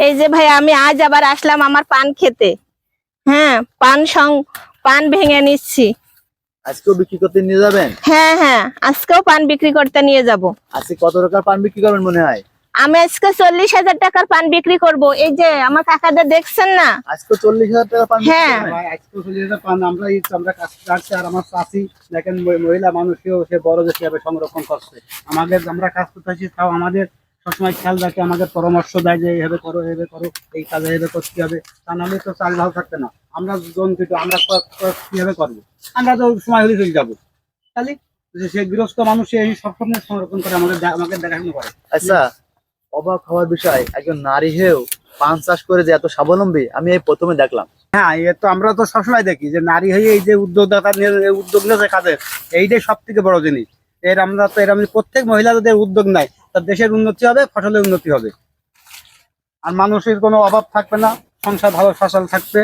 এই যে ভাই আমি আজ আবার আসলাম আমার পান খেতে। হ্যাঁ পান সং পান ভেঙে নিচ্ছি। আজকেও বিক্রি করতে নিয়ে যাবেন? হ্যাঁ হ্যাঁ আজকেও পান বিক্রি করতে নিয়ে যাব। আজকে কত টাকার পান বিক্রি করবেন মনে হয়? আমি আজকে চল্লিশ হাজার টাকার পান বিক্রি করব। এই যে আমার কাকাদের দেখছেন না? আজকে চল্লিশ হাজার টাকার পান হ্যাঁ। ভাই, আজকে চলে যেতে পান। আমরা আমরা কাজ কাটছি আর আমার চাষি দেখেন মহিলা মানুষকেও সে বড় যে সংরক্ষণ করছে। আমাদের আমরা কাজ করতেছি তাও আমাদের সবসময় খেয়াল রাখে আমাদের পরামর্শ দেয় যে এইভাবে করো এইভাবে করো এই কাজে এইভাবে করতে হবে। তা নাহলে তো চাল ভালো থাকবে না। আমরা জন্তুটো আমরা কীভাবে করব? আমরা তো সময় হলে চলে যাব। যে সে গৃহস্থ মানুষ এই সব সময় সংরক্ষণ করে আমাদের আমাকে দেখাশোনা করে। আচ্ছা অবাক হওয়ার বিষয় একজন নারী হয়েও পান চাষ করে যে এত স্বাবলম্বী আমি এই প্রথমে দেখলাম। হ্যাঁ এ তো আমরা তো সবসময় দেখি যে নারী হয়ে এই যে উদ্যোগদাতা নিয়ে উদ্যোগ নিয়েছে কাজের এইটাই সব থেকে বড় জিনিস। এর আমরা তো এরকম প্রত্যেক মহিলা যদি উদ্যোগ নেয় তার দেশের উন্নতি হবে ফসলের উন্নতি হবে। আর মানুষের কোনো অভাব থাকবে না সংসার ভালো ফসল থাকবে।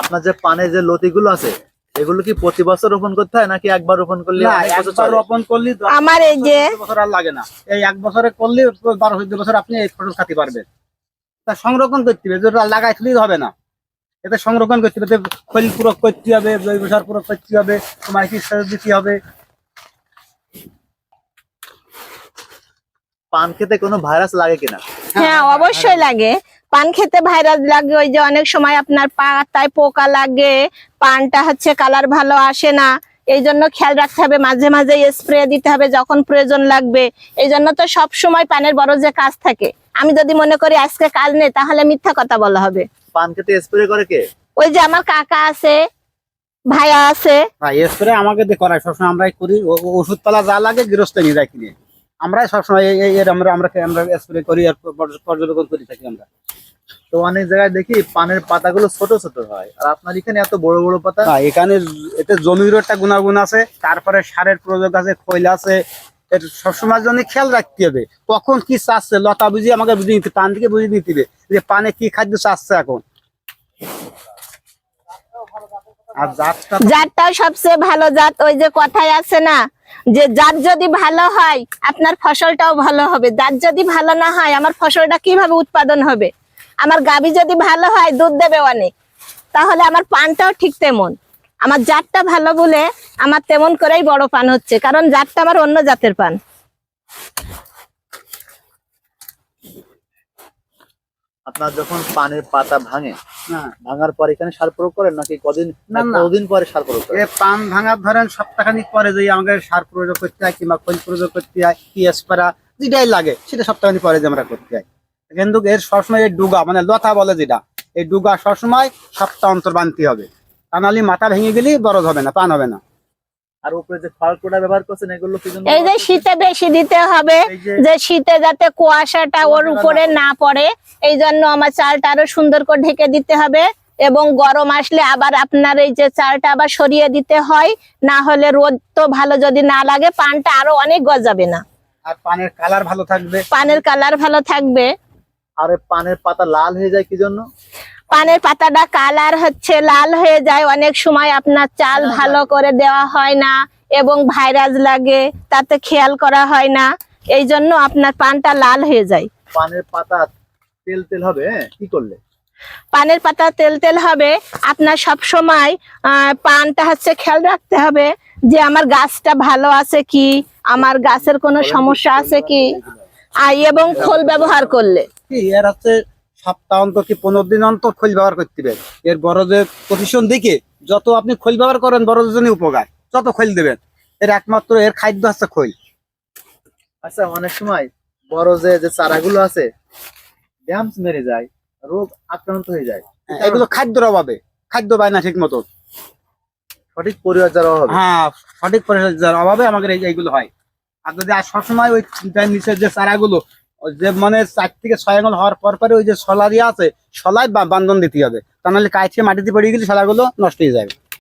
আপনার যে পানের যে লতিগুলো আছে এগুলো কি প্রতি বছর রোপণ করতে হয় নাকি একবার রোপণ করলে একবার রোপণ করলে আমার এই যে বছর আর লাগে না। এই এক বছরে করলে বারো চোদ্দ বছর আপনি এই ফসল খাতে পারবেন। তা সংরক্ষণ করতে হবে যেটা লাগাই তুলেই হবে না। এতে সংরক্ষণ করতে হবে খৈল প্রয়োগ করতে হবে জৈব সার প্রয়োগ করতে হবে মাইকি সার দিতে হবে পান খেতে কোনো ভাইরাস লাগে কিনা? হ্যাঁ অবশ্যই লাগে। পান খেতে ভাইরাস লাগে ওই যে অনেক সময় আপনার পাতায় পোকা লাগে পানটা হচ্ছে কালার ভালো আসে না। এই জন্য খেয়াল রাখতে হবে মাঝে মাঝে স্প্রে দিতে হবে যখন প্রয়োজন লাগবে। এই জন্য তো সব সময় পানের বড় যে কাজ থাকে। আমি যদি মনে করি আজকে কাজ নেই তাহলে মিথ্যা কথা বলা হবে। পান খেতে স্প্রে করে কে? ওই যে আমার কাকা আছে ভাইয়া আছে। স্প্রে আমাকে দিয়ে করায় সবসময় আমরাই করি। ও- ও- ওষুধপালা যা লাগে গৃহস্থ নিয়ে যায় কিনে। আমরাই সবসময় এর আমরা আমরা আমরা স্প্রে করি আর পর্যবেক্ষণ করি থাকি আমরা। তো অনেক জায়গায় দেখি পানের পাতাগুলো ছোট ছোট হয়। আর আপনার এখানে এত বড় বড় পাতা? হ্যাঁ, এখানে এতে জমিরও একটা গুণাগুণ আছে। তারপরে সারের প্রয়োগ আছে খৈল আছে। সবসময় জন্য খেয়াল রাখতে হবে। কখন কি চাচ্ছে লতা বুঝি আমাকে বুঝিয়ে নিতে পান থেকে বুঝিয়ে নিতে হবে যে পানে কি খাদ্য চাচ্ছে এখন। আর জাতটা জাতটাও সবচেয়ে ভালো জাত ওই যে কথায় আছে না যে যার যদি ভালো হয়, আপনার ফসলটাও ভালো হবে। যার যদি ভালো না হয়, আমার ফসলটা কীভাবে উৎপাদন হবে? আমার গাবি যদি ভালো হয়, দুধ দেবে অনেক। তাহলে আমার পানটাও ঠিক তেমন। আমার জাতটা ভালো বলে আমার তেমন করেই বড় পান হচ্ছে, কারণ জাতটা আমার অন্য জাতের পান। আপনার যখন পানের পাতা ভাঙে হ্যাঁ। ভাঙার পর এখানে সার প্রয়োগ করেন নাকি কদিন। কদিন পরে সার প্রয়োগ করেন? পান ভাঙার ধরেন সপ্তাহখানিক পরে যে আমাকে সার প্রয়োগ করতে হয় কিংবা খৈল প্রয়োগ করতে হয় কি স্প্রা যেটাই লাগে সেটা সপ্তাহখানিক পরে যে আমরা করতে হয়। কিন্তু এর সবসময় এই ডুগা মানে লতা বলে যেটা এই ডুগা সবসময় সপ্তাহ অন্তর বানতে হবে। তা নাহলে মাথা ভেঙে গেলেই বরজ হবে না পান হবে না। আর উপরে যে খড়কুটা ব্যবহার করছেন এগুলো এই যে শীতে বেশি দিতে হবে যে শীতে যাতে কুয়াশাটা ওর উপরে না পড়ে এই জন্য আমার চালটা আরও সুন্দর করে ঢেকে দিতে হবে এবং গরম আসলে আবার আপনার এই যে চালটা আবার সরিয়ে দিতে হয় না হলে রোদ তো ভালো যদি না লাগে পানটা আরও অনেক গজাবে না। আর পানের কালার ভালো থাকবে? পানের কালার ভালো থাকবে। আর পানের পাতা লাল হয়ে যায় কি জন্য? পানের পাতাটা কালার হচ্ছে লাল হয়ে যায়। অনেক সময় আপনার চাল ভালো করে দেওয়া হয় না এবং ভাইরাস লাগে তাতে খেয়াল করা হয় না। এই জন্য আপনার পানটা লাল হয়ে যায়। পানের পাতা তেল তেল হবে হ্যাঁ? কি করলে? পানের পাতা তেল তেল হবে। আপনার সব সময় পানটা হচ্ছে খেয়াল রাখতে হবে যে আমার গাছটা ভালো আছে কি আমার গাছের কোনো সমস্যা আছে কি? এবং খোল ব্যবহার করলে। কি এর হচ্ছে সপ্তাহ অন্তর কি পনেরো দিন অন্তর খোল ব্যবহার করতে হবে? এর বড় যে পজিশন দিকে যত আপনি খোল ব্যবহার করেন বড়দের জন্য উপকার। যত খোল দেবেন। এর একমাত্র এর খাদ্য হচ্ছে খোল। আচ্ছা অনেক সময় বড় যে যে চারাগুলো আছে ড্যামস মেরে যায় রোগ আক্রান্ত হয়ে যায়। এগুলো খাদ্যের অভাবে। খাদ্য পায় না ঠিক মতো সঠিক পরিচর্যার অভাবে। হ্যাঁ সঠিক পরিচর্যার অভাবে আমাদের এই এইগুলো হয়। আর যদি আর সবসময় ওই নিচের যে চারাগুলো যে মানে চার থেকে ছয় আঙুল হওয়ার পর পরে ওই যে শলা দিয়ে আছে শলায় বান্ধন দিতে হবে। তা নাহলে কাইছে মাটিতে পড়ে গেলে শলাগুলো নষ্ট হয়ে যাবে।